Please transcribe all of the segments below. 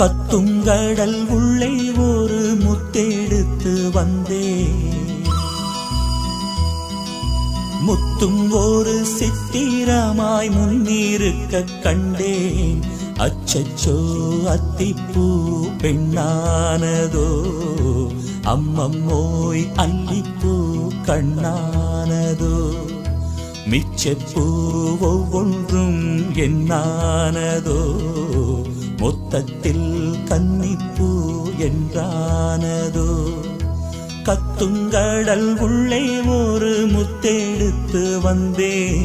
கத்துங்கடல் உள்ளே ஒரு முத்தெடுத்து வந்தே. முத்தும் ஒரு சித்திரமாய் முன்னிருக்க கண்டேன். அச்சச்சோ அத்திப்பூ பெண்ணானதோ. அம்மம்மோய் அல்லிப்பூ கண்ணானதோ. மிச்சப்பூ ஒவ்வொன்றும் என்னானதோ. மொத்தத்தில் கன்னிப்பூ என்றானதோ? கத்துங்கடல் உள்ளே ஒரு முத்தெடுத்து வந்தே.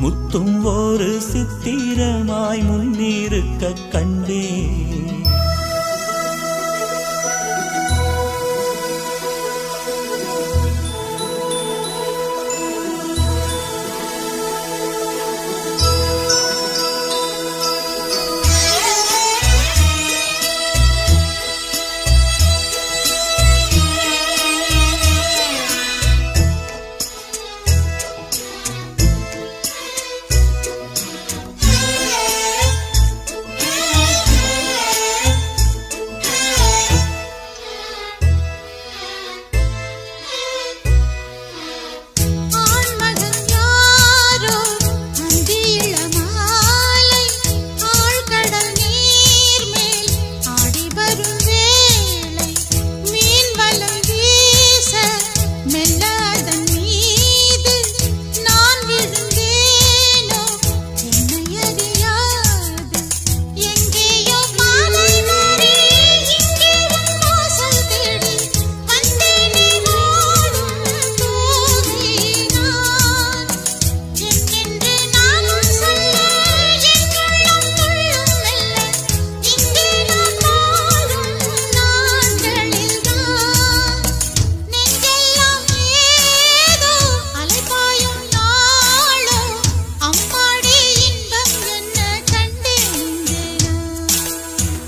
முத்தும் ஒரு சித்திரமாய் முன்னிருக்க கண்டே.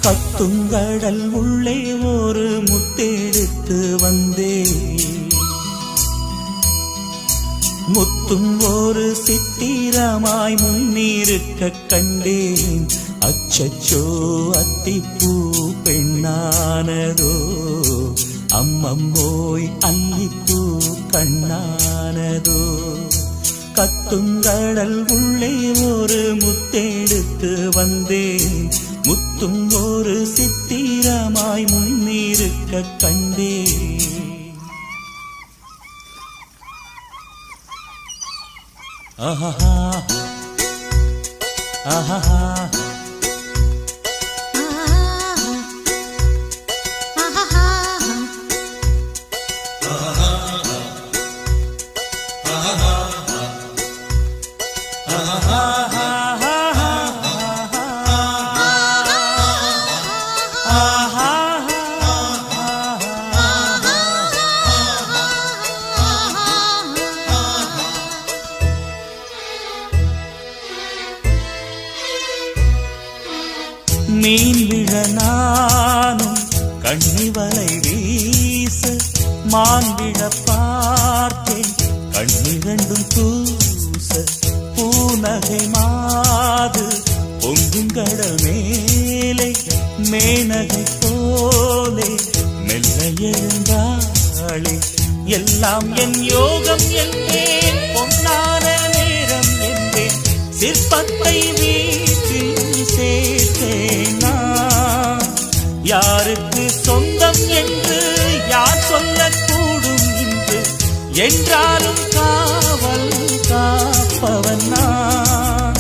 கத்துங்கடல் உள்ளே ஒரு முத்தெடுத்து வந்தே. முத்தும் ஒரு சித்திரமாய் முன்னிருக்க கண்டேன். அச்சச்சோ அத்திப்பூ பெண்ணானதோ. அம்மம்மோய் அல்லிப்பூ கண்ணானதோ. கத்துங்கடல் உள்ளே ஒரு முத்தெடுத்து வந்தேன். முத்தும் ஒரு சித்திரமாய் முன்னிருக்க கண்டேன். ஆஹா ஆஹா மீன் விழ நானும் கண்ணிவலை வீச மான் விழ பார்த்தேன். கண்ணிரண்டும் தூச பூநகை மாது பொங்குங்கடல் மேலே மேனகை போலே மெல்ல எழுந்தாளே. எல்லாம் என் யோகம் என்பேன் பொன்னான நேரம் என்பேன். சிற்பத்தை என்றாலும் காவல் காப்பவன் நான்.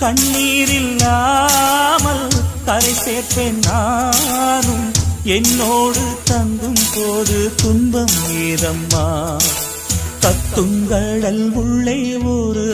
கண்ணீரில்லாமல் கரை சேர்ப்பேன் நானும். என்னோடு தங்கும் போது துன்பம் ஏதம்மா கத்துங்கடல் உள்ளே ஒரு